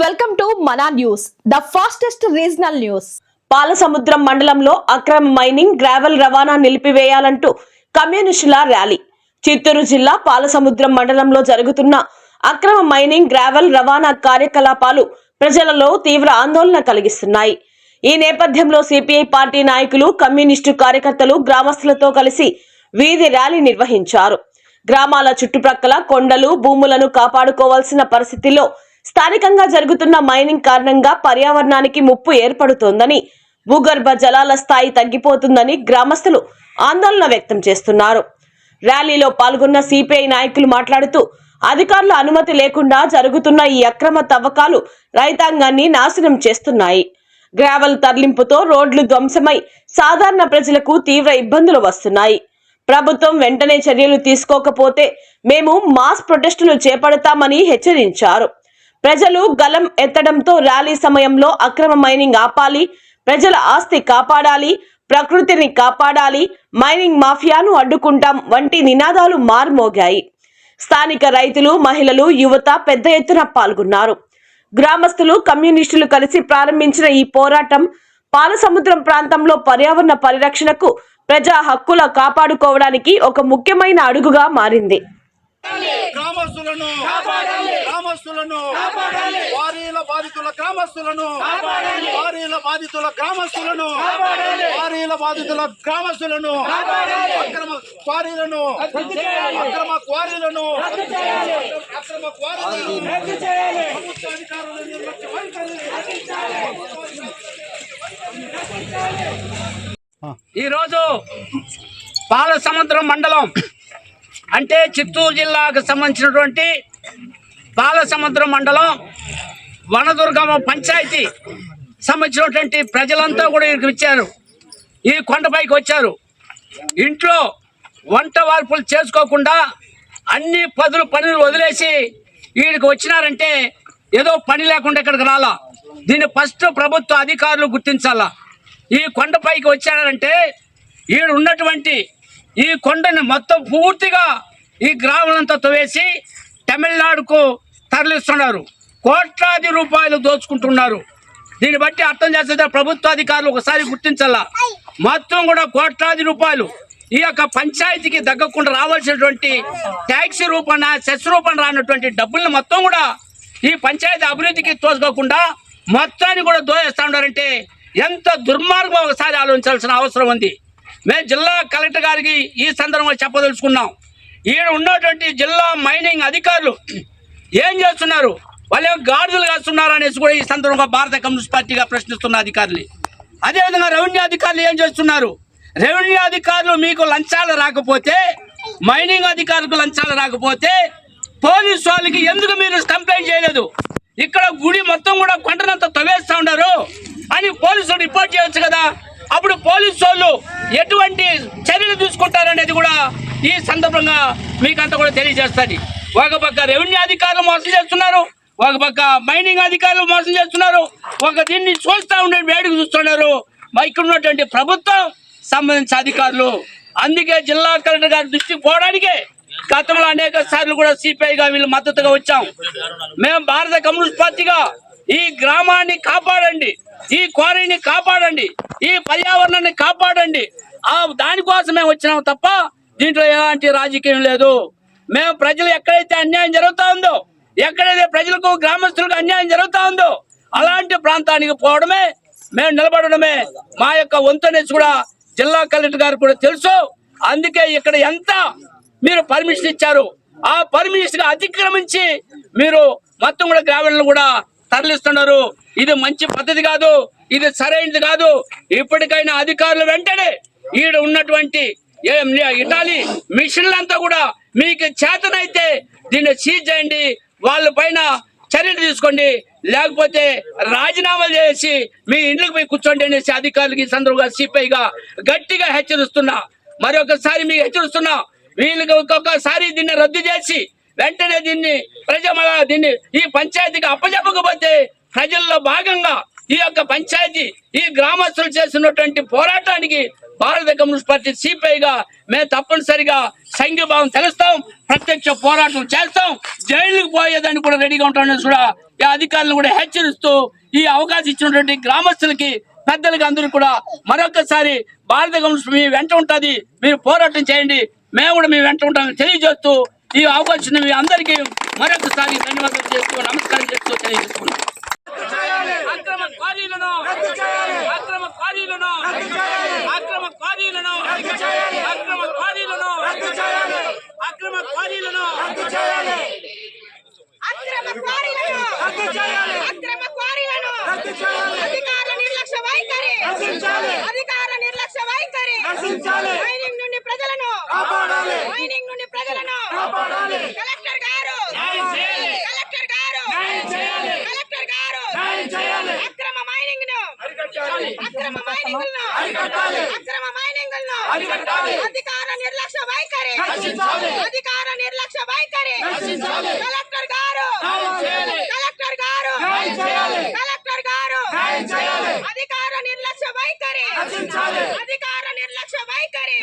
Welcome to Mana news the fastest regional news. Palasamudram మండలంలో అక్రమ mining gravel రవాణా నిలిపివేయాలంటూ కమ్యూనిస్టుల ర్యాలీ. చిత్తూరు జిల్లా పాలసముద్రం మండలంలో జరుగుతున్న అక్రమ మైనింగ్ గ్రావెల్ రవాణా కార్యకలాపాలు ప్రజలలో తీవ్ర ఆందోళన కలిగిస్తున్నాయి. ఈ నేపథ్యంలో సిపిఐ పార్టీ నాయకులు కమ్యూనిస్టు కార్యకర్తలు గ్రామస్తులతో కలిసి వీధి ర్యాలీ నిర్వహించారు. గ్రామాల చుట్టుప్రక్కల కొండలు భూములను కాపాడుకోవాల్సిన పరిస్థితిలో స్థానికంగా జరుగుతున్న మైనింగ్ కారణంగా పర్యావరణానికి ముప్పు ఏర్పడుతోందని భూగర్భ జలాల స్థాయి తగ్గిపోతుందని గ్రామస్తులు ఆందోళన వ్యక్తం చేస్తున్నారు. ర్యాలీలో పాల్గొన్న సిపిఐ నాయకులు మాట్లాడుతూ అధికారుల అనుమతి లేకుండా జరుగుతున్న ఈ అక్రమ తవ్వకాలు రైతాంగాన్ని నాశనం చేస్తున్నాయి. గ్రావెల్ తరలింపుతో రోడ్లు ధ్వంసమై సాధారణ ప్రజలకు తీవ్ర ఇబ్బందులు వస్తున్నాయి. ప్రభుత్వం వెంటనే చర్యలు తీసుకోకపోతే మేము మాస్ ప్రొటెస్టులు చేపడతామని హెచ్చరించారు. ప్రజలు గలం ఎత్తడంతో ర్యాలీ సమయంలో అక్రమ మైనింగ్ ఆపాలి ప్రజల ఆస్తి కాపాడాలి ప్రకృతిని కాపాడాలి మైనింగ్ మాఫియాను అడ్డుకుంటాం వంటి నినాదాలు మారుమోగాయి. స్థానిక రైతులు మహిళలు యువత పెద్ద ఎత్తున పాల్గొన్నారు. గ్రామస్తులు కమ్యూనిస్టులు కలిసి ప్రారంభించిన ఈ పోరాటం పాలసముద్రం ప్రాంతంలో పర్యావరణ పరిరక్షణకు ప్రజా హక్కుల కాపాడుకోవడానికి ఒక ముఖ్యమైన అడుగుగా మారింది. గ్రామస్తులను గ్రామస్తులను వారీల బాధితుల గ్రామస్తులను వారీల బాధితుల గ్రామస్తులను వారీల బాధితుల గ్రామస్తులను అక్రమ క్వారీలను అక్రమ క్వారీలను అక్రమ క్వారీలను ప్రభుత్వ అధికారుల నిర్లక్ష్య వైఖరి ఈరోజు పాలసముద్రం మండలం అంటే చిత్తూరు జిల్లాకు సంబంధించినటువంటి బాలసముద్రం మండలం వనదుర్గమ పంచాయతీ సంబంధించినటువంటి ప్రజలంతా కూడా ఇక్కడికి వచ్చారు. ఈ కొండపైకి వచ్చారు. ఇంట్లో వంట వార్పులు చేసుకోకుండా అన్ని పదులు పనులు వదిలేసి వీడికి వచ్చినారంటే ఏదో పని లేకుండా ఇక్కడికి రాలా. దీన్ని ఫస్ట్ ప్రభుత్వ అధికారులు గుర్తించాలా. ఈ కొండపైకి వచ్చారంటే ఈడు ఉన్నటువంటి ఈ కొండని మొత్తం పూర్తిగా ఈ గ్రామాలంతా తవ్వేసి తమిళనాడుకు తరలిస్తున్నారు. కోట్లాది రూపాయలు దోచుకుంటున్నారు. దీన్ని బట్టి అర్థం చేస్తే ప్రభుత్వ అధికారులు ఒకసారి గుర్తించాలా? మొత్తం కూడా కోట్లాది రూపాయలు. ఈ యొక్క పంచాయతీకి దగ్గకుండా రావాల్సినటువంటి ట్యాక్స్ రూపాన సెస్ రూపాన రానటువంటి డబ్బుల్ని మొత్తం కూడా ఈ పంచాయతీ అభివృద్ధికి తోసుకోకుండా మొత్తాన్ని కూడా దోయేస్తా ఉన్నారంటే ఎంత దుర్మార్గం ఒకసారి ఆలోచించాల్సిన అవసరం ఉంది. మేము జిల్లా కలెక్టర్ గారికి ఈ సందర్భంగా చెప్పదలుచుకున్నాం. ఈడ ఉన్నటువంటి జిల్లా మైనింగ్ అధికారులు ఏం చేస్తున్నారు? వాళ్ళు ఏం గాడిదలు కాస్తున్నారు అనేసి కూడా ఈ సందర్భంగా భారత కమ్యూనిస్ట్ పార్టీగా ప్రశ్నిస్తున్న అధికారులు. అదేవిధంగా రెవెన్యూ అధికారులు ఏం చేస్తున్నారు? రెవెన్యూ అధికారులు మీకు లంచాలు రాకపోతే మైనింగ్ అధికారులకు లంచాలు రాకపోతే పోలీసు వాళ్ళకి ఎందుకు మీరు కంప్లైంట్ చేయలేదు? ఇక్కడ గుడి మొత్తం కూడా కొండనంతా తవ్వేస్తూ ఉన్నారు. అని పోలీసులు రిపోర్ట్ చేయొచ్చు కదా. అప్పుడు పోలీసు వాళ్ళు ఎటువంటి చర్యలు తీసుకుంటారనేది కూడా ఈ సందర్భంగా మీకంతా కూడా తెలియజేస్తుంది. ఒక పక్క రెవెన్యూ అధికారులు మోసం చేస్తున్నారు. ఒక పక్క మైనింగ్ అధికారులు మోసం చేస్తున్నారు. ఒక దీన్ని చూస్తూ ఉండే వేడుక చూస్తున్నారు. ఇక్కడ ఉన్నటువంటి ప్రభుత్వం సంబంధించిన అధికారులు. అందుకే జిల్లా కలెక్టర్ గారి దృష్టికి పోవడానికే గతంలో అనేక సార్లు కూడా సిపిఐగా వీళ్ళు మద్దతుగా వచ్చాం. మేము భారత కమ్యూనిస్ట్ పార్టీగా ఈ గ్రామాన్ని కాపాడండి. ఈ క్వారీని కాపాడండి. ఈ పర్యావరణాన్ని కాపాడండి. ఆ దానికోసమే వచ్చినాం తప్ప దీంట్లో ఎలాంటి రాజకీయం లేదు. మేము ప్రజలు ఎక్కడైతే అన్యాయం జరుగుతా ఉందో ఎక్కడైతే ప్రజలకు గ్రామస్తులకు అన్యాయం జరుగుతా ఉందో అలాంటి ప్రాంతానికి పోవడమే మేము నిలబడడమే మా యొక్క వంతనేసి కూడా జిల్లా కలెక్టర్ గారు కూడా తెలుసు. అందుకే ఇక్కడ ఎంత మీరు పర్మిషన్ ఇచ్చారు ఆ పర్మిషన్ అతిక్రమించి మీరు మొత్తం కూడా గ్రామీణులు కూడా తరలిస్తున్నారు. ఇది మంచి పద్ధతి కాదు. ఇది సరైనది కాదు. ఇప్పటికైనా అధికారులు వెంటనే ఈడ ఉన్నటువంటి ఏం ఇటాలీ మిషన్లంతా కూడా మీకు చేతనైతే దీన్ని సీజ్ చేయండి. వాళ్ళ పైన చర్యలు తీసుకోండి. లేకపోతే రాజీనామాలు చేసి మీ ఇండ్లకు పోయి కూర్చోండి అనేసి అధికారులకి సందర్భంగా సిపిఐగా గట్టిగా హెచ్చరిస్తున్నా. మరొకసారి మీకు హెచ్చరిస్తున్నా. వీళ్ళకి ఒక్కొక్కసారి దీన్ని రద్దు చేసి వెంటనే దీన్ని ప్రజల దీన్ని ఈ పంచాయతీకి అప్పచెప్పకపోతే ప్రజల్లో భాగంగా ఈ యొక్క పంచాయతీ ఈ గ్రామస్తులు చేస్తున్నటువంటి పోరాటానికి భారత కమ్యూనిస్ట్ పార్టీ సిపిఐగా మేము తప్పనిసరిగా సంఘీభావం తెలుస్తాం ప్రత్యక్ష పోరాటం చేస్తాం జైలుకు పోయేదానికి కూడా రెడీగా ఉంటామని కూడా ఈ అధికారులను కూడా హెచ్చరిస్తూ ఈ అవకాశం ఇచ్చినటువంటి గ్రామస్తులకి పెద్దలకి అందరూ కూడా మరొకసారి భారత కమ్యూనిస్ట్ మీ వెంట ఉంటుంది మీరు పోరాటం చేయండి మేము కూడా మీ వెంట ఉంటామని తెలియజేస్తూ ఈ అవకాశం మీ అందరికీ మరొకసారి ధన్యవాదాలు చేస్తూ నమస్కారం చేస్తూ తెలియజేస్తున్నాం అక్రమ క్వారీలను అక్రమ క్వారీలను అక్రమ క్వారీలను అక్రమ క్వారీలను అక్రమ క్వారీలను అక్రమ క్వారీలను అక్రమ క్వారీలను అధికార నిర్లక్ష్య వైఖరి అధికార నిర్లక్ష్య వైఖరి మైనింగ్ నుండి ప్రజలను మైనింగ్ నుండి ప్రజలను కలెక్టర్ గారు కలెక్టర్ గారు కలెక్టర్ గారు అక్రమ మైనింగ్ను అక్రమ మైనింగ్ను అక్రమ మైనింగ్ను అధికార నిర్లక్ష్య వైఖరి. అధికార నిర్లక్ష్య వైఖరి. కలెక్టర్ గారు. కలెక్టర్ గారు. కలెక్టర్ గారు. అధికార నిర్లక్ష్య వైఖరి. అధికార నిర్లక్ష్య వైఖరి.